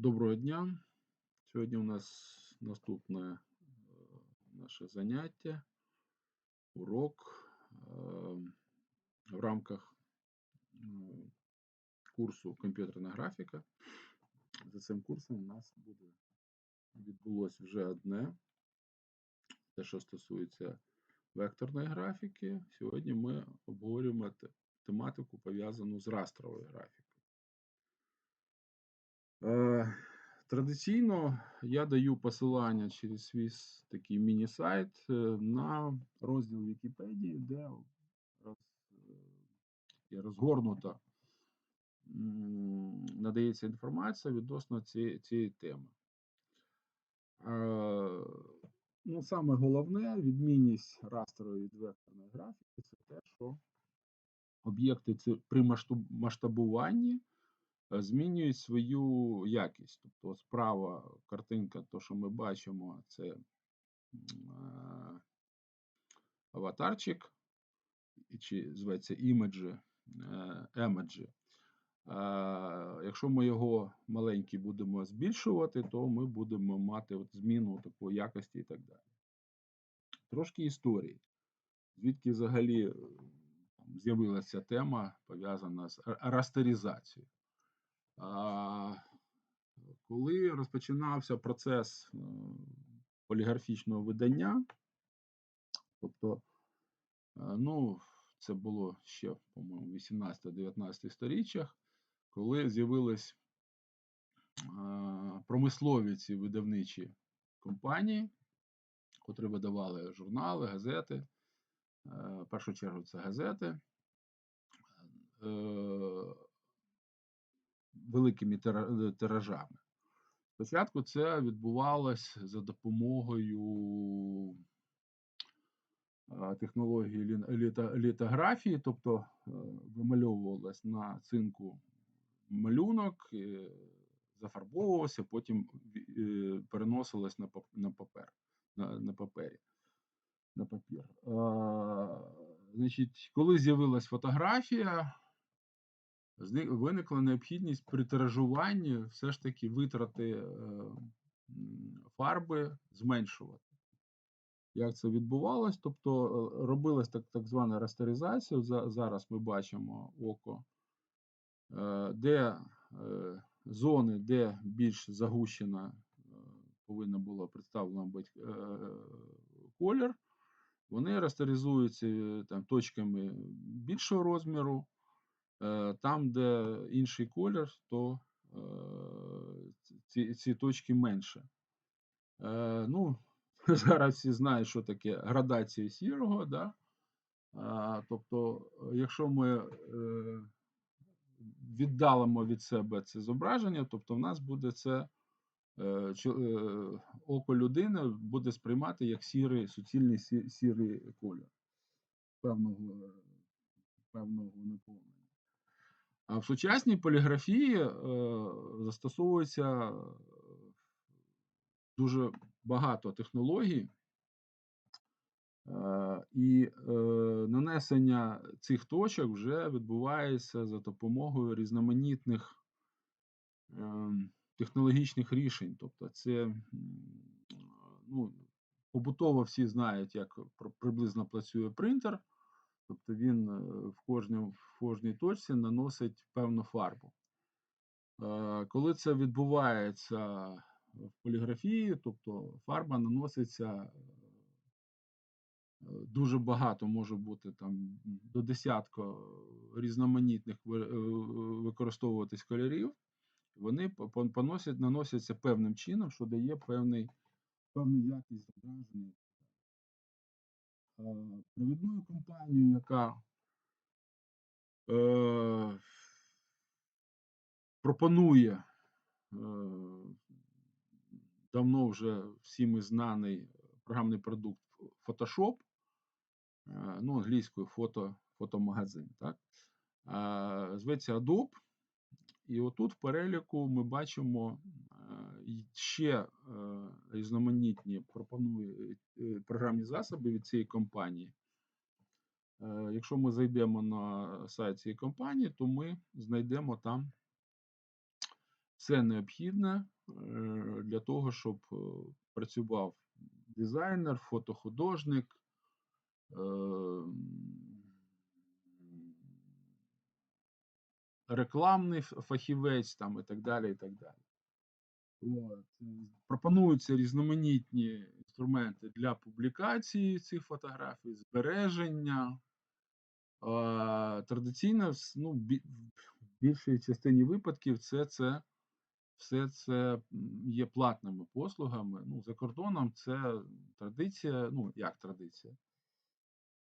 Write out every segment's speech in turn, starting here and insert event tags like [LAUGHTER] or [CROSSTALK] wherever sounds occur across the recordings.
Доброго дня. Сьогодні у нас наступне е, наше заняття, урок е, в рамках курсу комп'ютерна графіка. За цим курсом у нас буде відбулося вже одне, те, що стосується векторної графіки. Сьогодні ми обговорюємо тематику, пов'язану з растровою графікою. Е, Традиційно я даю посилання через свій такий міні-сайт е, на розділ Вікіпедії, де є розгорнута надається інформація відносно цієї, цієї теми. Ну, саме головне, відмінність растрової від векторної графіки це те, що об'єкти при масштабуванні е, змінюють свою якість. Тобто справа картинка, то, що ми бачимо, це е, аватарчик, чи зветься імеджі, е, емеджі. Якщо ми його маленький будемо збільшувати, то ми будемо мати от зміну такої якості і так далі. Трошки історії. Звідки взагалі з'явилася тема пов'язана з ра- растеризацією. Коли розпочинався процес е, поліграфічного видання, тобто, е, ну, це було ще, по-моєму, 18-19 сторіччях, коли з'явились промислові ці видавничі компанії, котрі видавали журнали, газети. Е, В першу чергу це газети. Е, Великими е, тиражами. Спочатку це відбувалось за допомогою технології літо- літографії, тобто е, вимальовувалось на цинку малюнок, е, зафарбовувався, потім е, переносилось на папер, на, папері. На папір. Значить, коли з'явилась фотографія, виникла необхідність при тиражуванні все ж таки витрати е, фарби зменшувати. Як це відбувалось? Тобто е, робилась так, так звана растеризація. Зараз ми бачимо око, е, де зони, де більш загущена повинна була представлена колір, вони растеризуються там, точками більшого розміру. Е, Там, де інший колір, то ці, ці точки менше. Е, Ну, [LAUGHS] зараз всі знають, що таке градація сірого. Да? Тобто, е, якщо ми е, віддалимо від себе це зображення, тобто в нас буде це е, око людини буде сприймати як сірий, суцільний сірий колір певного, певного наповнення. А в сучасній поліграфії е, застосовується е, дуже багато технологій, е, і нанесення цих точок вже відбувається за допомогою різноманітних технологічних рішень. Тобто, це ну, побутово всі знають, як приблизно працює принтер. Тобто він е, в кожній, в кожній точці наносить певну фарбу. Е, Коли це відбувається в поліграфії, тобто фарба наноситься е, дуже багато, може бути там до десятка різноманітних використовуватись кольорів, вони по- по- поносять, наносяться певним чином, що дає певний, певну якість зображення. Е, Провідною компанією, яка е, пропонує е, давно вже всіми знаний програмний продукт Photoshop, ну, англійською фото, фотомагазин. Так? Зветься Adobe. І отут в переліку ми бачимо ще різноманітні пропонує е, програмні засоби від цієї компанії. Е, Якщо ми зайдемо на сайт цієї компанії, то ми знайдемо там все необхідне е, для того, щоб е, працював дизайнер, фотохудожник, рекламний фахівець там і так далі. і так далі. От. е, Пропонуються різноманітні інструменти для публікації цих фотографій, збереження. Традиційно, ну, в більшій частині випадків це, це все це є платними послугами. Ну, за кордоном це традиція, ну як традиція.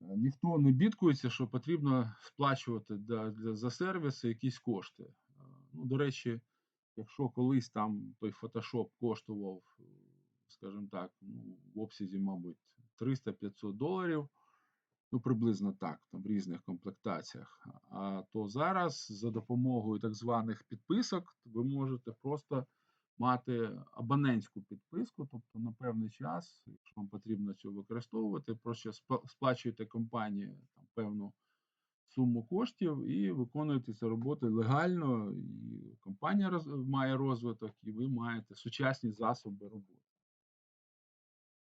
Е, Ніхто не бідкується, що потрібно сплачувати для, для, за сервіси якісь кошти. Е, Ну, до речі, якщо колись там той фотошоп коштував, е, скажімо так, ну, в обсязі, мабуть, 300-500 доларів, ну приблизно так, там в різних комплектаціях. А то зараз за допомогою так званих підписок ви можете просто мати абонентську підписку, тобто на певний час, якщо вам потрібно це використовувати, просто сплачуєте компанії там певну суму коштів і виконуєте ці роботи легально, і компанія роз- має розвиток, і ви маєте сучасні засоби роботи.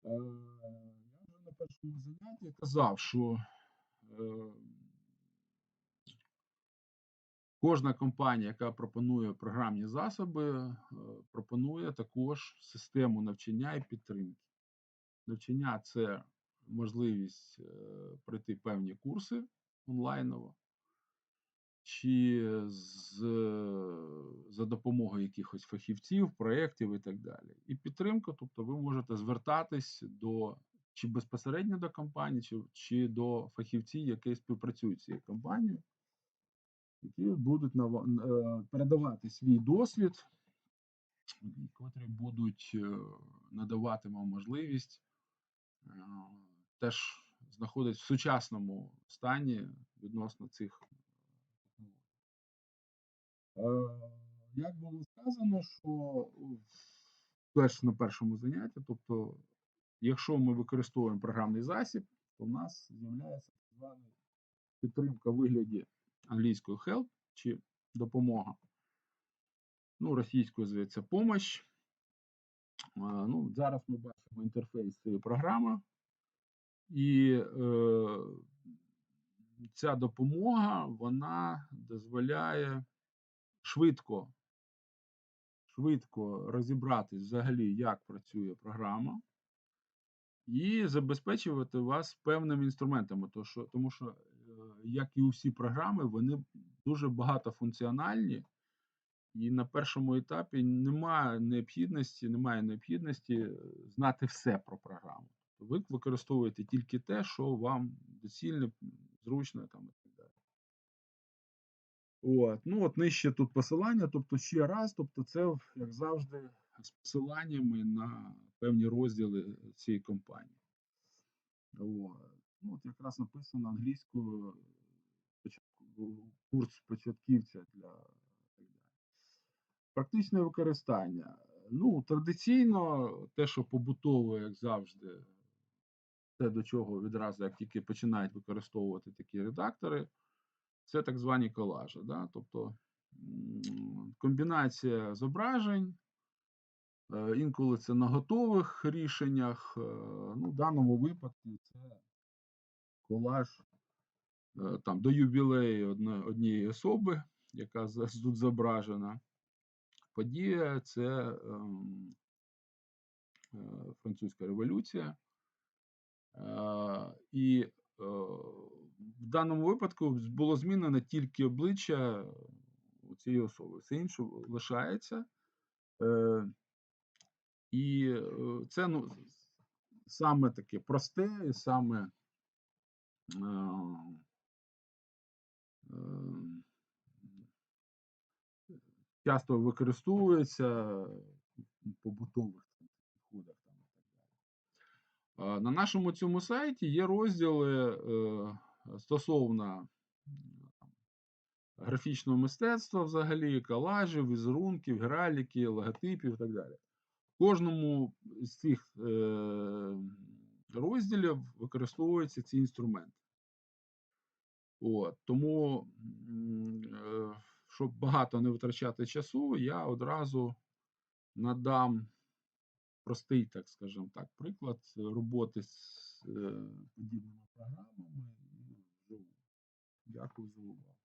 Е, Я вже на першому занятті казав, що е, кожна компанія, яка пропонує програмні засоби, е, пропонує також систему навчання і підтримки. Навчання це можливість пройти певні курси онлайново, чи з, за допомогою якихось фахівців, проєктів і так далі. І підтримка, тобто ви можете звертатись до чи безпосередньо до компанії, чи, чи до фахівців, які співпрацюють з цією компанією, які будуть нава- н- е, передавати свій досвід, котрі будуть е, надавати вам можливість е, теж знаходитись в сучасному стані відносно цих технологій. Е, Як було сказано, що перш на першому занятті, тобто, якщо ми використовуємо програмний засіб, то в нас з'являється підтримка в вигляді англійської help чи допомога. Ну, російською зветься помощь. Е, Ну, зараз ми бачимо інтерфейс цієї програми. І е, ця допомога вона дозволяє швидко, швидко розібратись взагалі, як працює програма, і забезпечувати вас певними інструментами. То що, тому що, е, як і усі програми, вони дуже багатофункціональні, і на першому етапі немає необхідності, немає необхідності е, знати все про програму. Ви використовуєте тільки те, що вам доцільно, зручно там і так далі. От. Ну, от нижче тут посилання, тобто ще раз, тобто це, як завжди, з посиланнями на певні розділи цієї компанії. От. Ну, от якраз написано англійською курс початківця для. Практичне використання. Ну, традиційно, те, що побутове, як завжди, те, до чого відразу, як тільки починають використовувати такі редактори, це так звані колажі. Да? Тобто комбінація зображень, е, інколи це на готових рішеннях. е, Ну, в даному випадку це колаж е, там, до ювілею однієї особи, яка тут зображена. Подія це ем, французька революція. І е, в даному випадку було змінено тільки обличчя цієї особи. Все інше лишається. Е, І е, це ну, саме таке просте і саме е, е, часто використовується в побутових там підходах там, і так далі. А, На нашому цьому сайті є розділи е, стосовно графічного мистецтва взагалі, колажів, візерунків, граліки, логотипів і так далі. В кожному з цих е, розділів використовуються ці інструменти. От, тому, е, щоб багато не витрачати часу, я одразу надам простий, так скажемо так, приклад роботи з е, подібними програмами. Дякую за увагу.